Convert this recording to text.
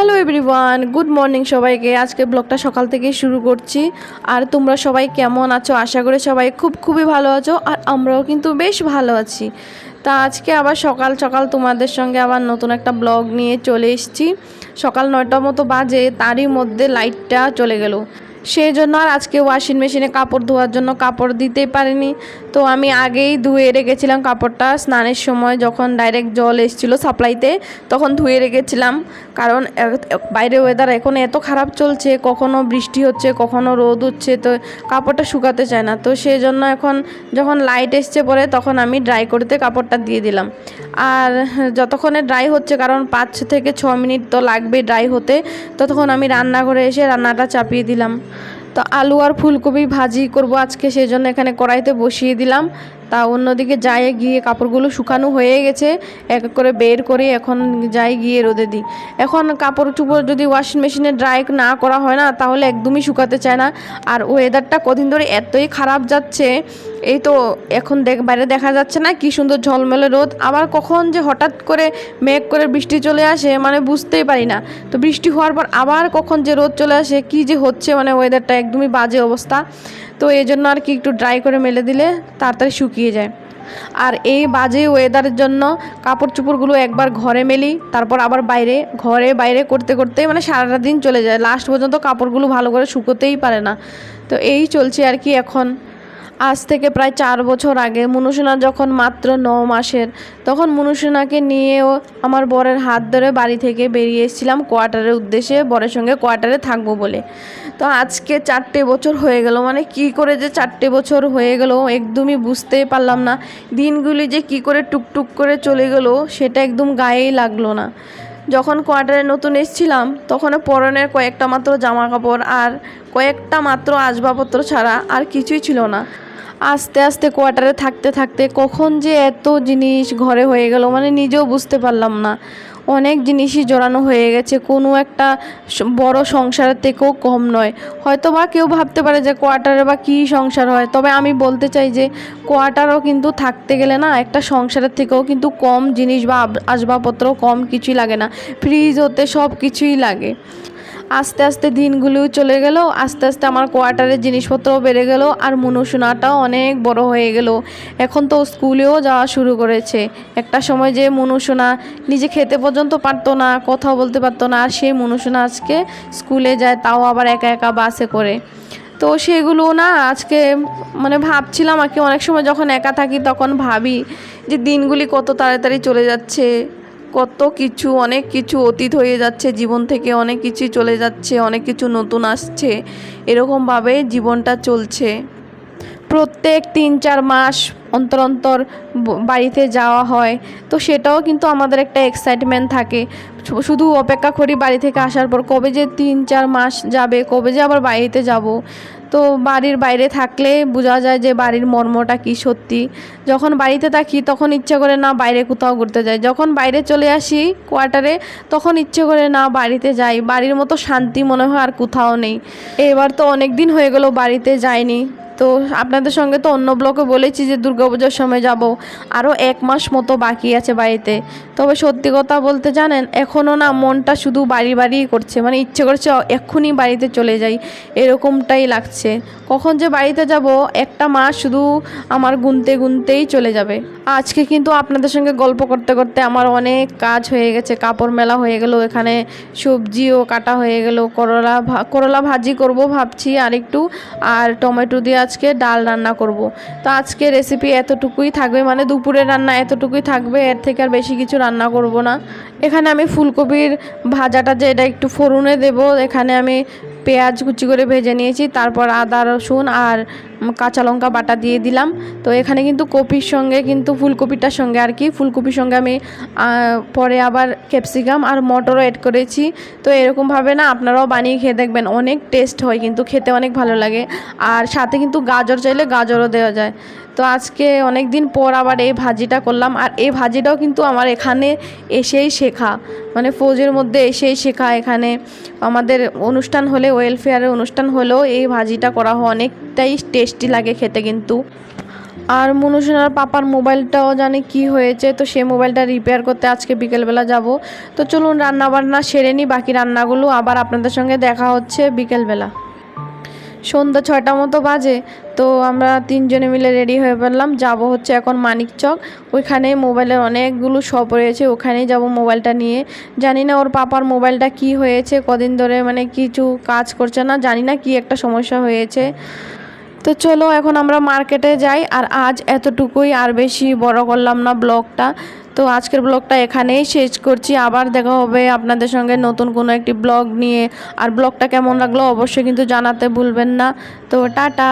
Hello everyone good morning সবাইকে। আজকে ব্লগটা সকাল থেকেই শুরু করছি। আর তোমরা সবাই কেমন আছো? আশা করে সবাই খুব খুবই ভালো আছো, আর আমরাও কিন্তু বেশ ভালো আছি। তা আজকে আবার সকাল সকাল তোমাদের সঙ্গে আবার নতুন একটা ব্লগ নিয়ে চলে এসেছি। সকাল নয়টার মতো বাজে, তারই মধ্যে লাইটটা চলে গেল। সেই জন্য আর আজকে ওয়াশিং মেশিনে কাপড় ধোয়ার জন্য কাপড় দিতেই পারিনি। তো আমি আগেই ধুয়ে রেখেছিলাম কাপড়টা স্নানের সময়, যখন ডাইরেক্ট জল এসেছিল সাপ্লাইতে তখন ধুয়ে রেখেছিলাম। কারণ বাইরে ওয়েদার এখন এত খারাপ চলছে, কখনো বৃষ্টি হচ্ছে, কখনো রোদ হচ্ছে, তো কাপড়টা শুকাতে চায় না। তো সেই জন্য এখন যখন লাইট এসছে পরে, তখন আমি ড্রাই করতে কাপড়টা দিয়ে দিলাম। আর যতক্ষণে ড্রাই হচ্ছে, কারণ পাঁচ থেকে ছ মিনিট তো লাগবে ড্রাই হতে, ততক্ষণ আমি রান্নাঘরে এসে রান্নাটা চাপিয়ে দিলাম। তো আলু আর ফুলকপি ভাজি করব আজকে সেই জন্য এখানে কড়াইতে বসিয়ে দিলাম। তা অন্যদিকে যাই গিয়ে কাপড়গুলো শুকানো হয়ে গেছে, এক এক করে বের করে এখন যাই গিয়ে রোদে দিই। এখন কাপড় চুপড় যদি ওয়াশিং মেশিনে ড্রাই না করা হয় না, তাহলে একদমই শুকাতে চায় না। আর ওয়েদারটা কদিন ধরে এতই খারাপ যাচ্ছে, এই তো এখন দেখ বাইরে দেখা যাচ্ছে না, কি সুন্দর ঝলমলে রোদ। আবার কখন যে হঠাৎ করে মেঘ করে বৃষ্টি চলে আসে মানে বুঝতেই পারি না। তো বৃষ্টি হওয়ার পর আবার কখন যে রোদ চলে আসে, কি যে হচ্ছে মানে ওয়েদারটা একদমই বাজে অবস্থা। তো এই জন্য আর কি একটু ড্রাই করে মেলে দিলে, তাড়াতাড়ি শুকিয়ে যায়। আর এই বাজে ওয়েদারের জন্য কাপড় চোপড়গুলো একবার ঘরে মেলি, তারপর আবার বাইরে, ঘরে বাইরে করতে করতে মানে সারাটা দিন চলে যায়। লাস্ট পর্যন্ত কাপড়গুলো ভালো করে শুকোতেই পারে না। তো এই চলছে আর কি এখন। আজ থেকে প্রায় চার বছর আগে মনুসোনা যখন মাত্র ন মাসের, তখন মনুসোনাকে নিয়েও আমার বরের হাত ধরে বাড়ি থেকে বেরিয়ে এসেছিলাম কোয়ার্টারের উদ্দেশ্যে, বরের সঙ্গে কোয়ার্টারে থাকব বলে। তো আজকে চারটে বছর হয়ে গেল মানে কি করে যে চারটে বছর হয়ে গেল একদমই বুঝতেই পারলাম না। দিনগুলি যে কি করে টুকটুক করে চলে গেল, সেটা একদম গায়েই লাগল না। যখন কোয়ার্টারে নতুন এসেছিলাম, তখন পরনের কয়েকটা মাত্র জামা কাপড় আর কয়েকটা মাত্র আসবাবপত্র ছাড়া আর কিছুই ছিল না। আস্তে আস্তে কোয়ার্টারে থাকতে থাকতে কখন যে এত জিনিস ঘরে হয়ে গেল মানে নিজেও বুঝতে পারলাম না। অনেক জিনিসই জড়ানো হয়ে গেছে, কোনো একটা বড় সংসারের থেকেও কম নয়। হয়তো বা কেউ ভাবতে পারে যে কোয়ার্টারে বা কী সংসার হয়, তবে আমি বলতে চাই যে কোয়ার্টারও কিন্তু থাকতে গেলে না, একটা সংসারের থেকেও কিন্তু কম জিনিস বা আসবাবপত্র কম কিছুই লাগে না। ফ্রিজ হতে সব কিছুই লাগে। আস্তে আস্তে দিনগুলিও চলে গেল, আস্তে আস্তে আমার কোয়ার্টারের জিনিসপত্রও বেড়ে গেল আর মনুসোনাটাও অনেক বড় হয়ে গেল। এখন তো স্কুলেও যাওয়া শুরু করেছে। একটা সময় যে মনুসোনা নিজে খেতে পর্যন্ত পারতো না, কথাও বলতে পারতো না, আর সেই মনুসোনা আজকে স্কুলে যায়, তাও আবার একা একা বাসে করে। তো সেগুলো না আজকে মানে ভাবছিলাম আর কি, অনেক সময় যখন একা থাকি তখন ভাবি যে দিনগুলি কত তাড়াতাড়ি চলে যাচ্ছে। কত কিছু, অনেক কিছু অতীত হয়ে যাচ্ছে, জীবন থেকে অনেক কিছু চলে যাচ্ছে, অনেক কিছু নতুন আসছে, এরকমভাবে জীবনটা চলছে। প্রত্যেক তিন চার মাস অন্তর অন্তর বাড়িতে যাওয়া হয়। তো সেটাও কিন্তু আমাদের একটা এক্সাইটমেন্ট থাকে। শুধু অপেক্ষা করি বাড়ি থেকে আসার পর কবে যে তিন চার মাস যাবে, কবে যে আবার বাড়িতে যাব। তো বাড়ির বাইরে থাকলে বোঝা যায় যে বাড়ির মর্মটা কি সত্যি। যখন বাড়িতে থাকি তখন ইচ্ছে করে না বাইরে কোথাও ঘুরতে যাই। যখন বাইরে চলে আসি কোয়ার্টারে তখন ইচ্ছে করে না বাড়িতে যাই। বাড়ির মতো শান্তি মনে হয় আর কোথাও নেই। এবার তো অনেক দিন হয়ে গেল বাড়িতে যাইনি। তো আপনাদের সঙ্গে তো অন্য ব্লকে বলেছি যে দুর্গাপুজোর সময় যাব। আরও এক মাস মতো বাকি আছে বাড়িতে। তবে সত্যি কথা বলতে জানেন এখনও না মনটা শুধু বাড়ি বাড়িই করছে। মানে ইচ্ছে করছে এক্ষুনি বাড়িতে চলে যাই। এরকমটাই লাগছে। কখন যে বাড়িতে যাব, একটা মাস শুধু আমার গুনতে গুনতেই চলে যাবে। আজকে কিন্তু আপনাদের সঙ্গে গল্প করতে করতে আমার অনেক কাজ হয়ে গেছে। কাপড় মেলা হয়ে গেল, এখানে সবজিও কাটা হয়ে গেল। করলা করলা ভাজি করব ভাবছি আর একটু আর টমেটো দিয়ে আজকে ডাল রান্না করব। তো আজকে রেসিপি এতটুকুই থাকবে মানে দুপুরে রান্না এতটুকুই থাকবে, এর থেকে আর বেশি কিছু রান্না করব না। এখানে আমি ফুলকপির ভাজাটা যে এটা একটু ফোড়নে দেব, এখানে আমি পেঁয়াজ কুচি করে ভেজে নিয়েছি, তারপর আদা রসুন আর কাঁচা লঙ্কা বাটা দিয়ে দিলাম। তো এখানে কিন্তু কপির সঙ্গে কিন্তু ফুলকপিটার সঙ্গে আর কি। ফুলকপির সঙ্গে আমি পরে আবার ক্যাপসিকাম আর মটরও অ্যাড করেছি। তো এরকমভাবে না আপনারাও বানিয়ে খেয়ে দেখবেন। অনেক টেস্ট হয় কিন্তু খেতে অনেক ভালো লাগে। আর সাথে কিন্তু গাজর চাইলে গাজরও দেওয়া যায়। তো আজকে অনেক দিন পর আবার এই ভাজিটা করলাম। আর এই ভাজিটাও কিন্তু আমার এখানে এসেই শেখা। মানে ফৌজের মধ্যে এসেই শেখা এখানে। আমাদের অনুষ্ঠান হলে ওয়েলফেয়ারের অনুষ্ঠান হলেও এই ভাজিটা করা হয় অনেকটাই টেস্টি লাগে খেতে কিন্তু। আর মনুষনার পাপার মোবাইলটাও জানি কি হয়েছে, তো সে মোবাইলটা রিপেয়ার করতে আজকে বিকেলবেলা যাব। তো চলুন রান্না বান্না সেরে নিই বাকি রান্নাগুলো আবার আপনাদের সঙ্গে দেখা হচ্ছে বিকেলবেলা। সন্ধ্যা ছয়টা মতো বাজে, তো আমরা তিনজনে মিলে রেডি হয়ে পড়লাম, যাব হচ্ছে এখন মানিক চক। ওইখানে মোবাইলের অনেকগুলো শপ রয়েছে, ওখানেই যাব মোবাইলটা নিয়ে। জানি না ওর পাপার মোবাইলটা কি হয়েছে, কদিন ধরে মানে কিছু কাজ করছে না, জানি না কি একটা সমস্যা হয়েছে। তো চলো এখন আমরা মার্কেটে যাই, আর আজ এতটুকুই, আর বেশি বড় করলাম না ব্লগটা তো আজকের ব্লগটা এখানেই শেষ করছি। আবার দেখা হবে আপনাদের সঙ্গে নতুন কোনো একটি ব্লগ নিয়ে। আর ব্লগটা কেমন লাগল অবশ্যই কিন্তু জানাতে ভুলবেন না। তো টাটা!